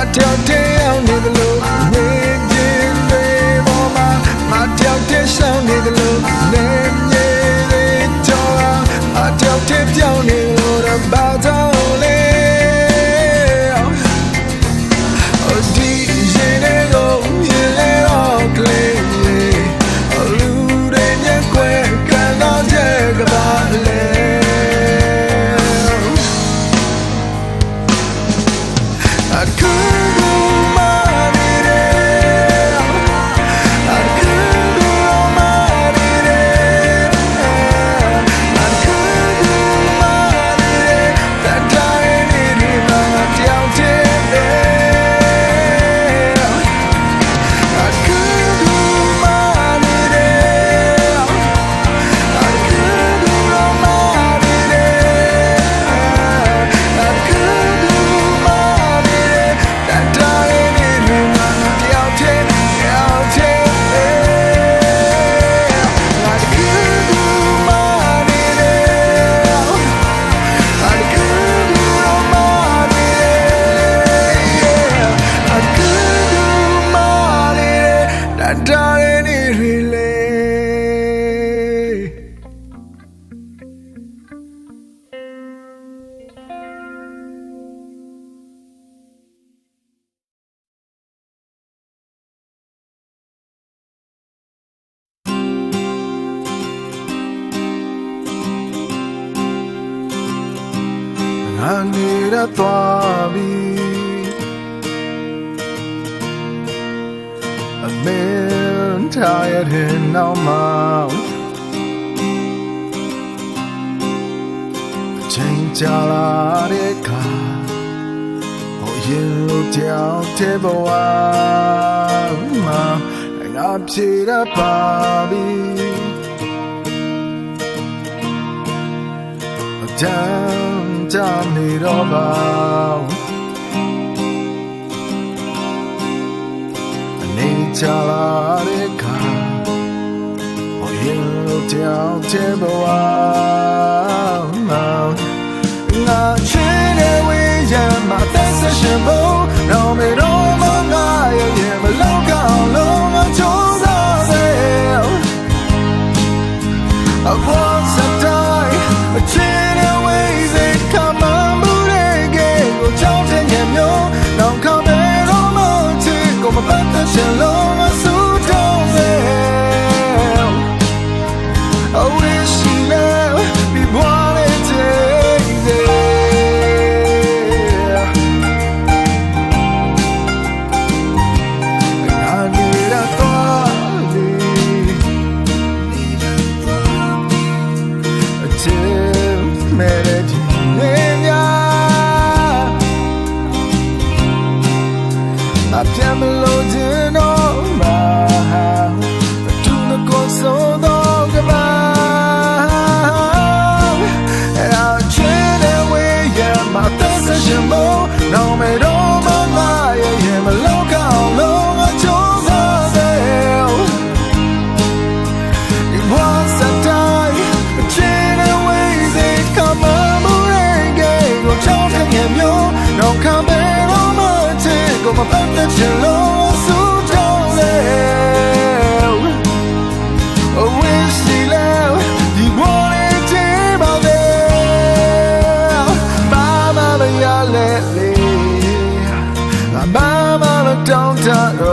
heart till ငါနေရသွားပြီအမင်းထားရတဲ့နောက်မှာအချိန်ကြာလာတဲ့အခါဟိုရင်လိုကြောက်တဲ့ဘဝမှာငါဖြေရပါပြီအတန်း ကြနေတော့ပါအနေချလာတဲ့ခါဟိုရင်လိုကြောက်တဲ့ဘဝမှာငါချစ်တဲ့ဝေးရမှာသက်ဆက်ရှင်ဖို့ no come back on my take, go my back that you low, so don't let. Oh, wish she left, you want it to my there. Mama, ya let me. Mama, don't touch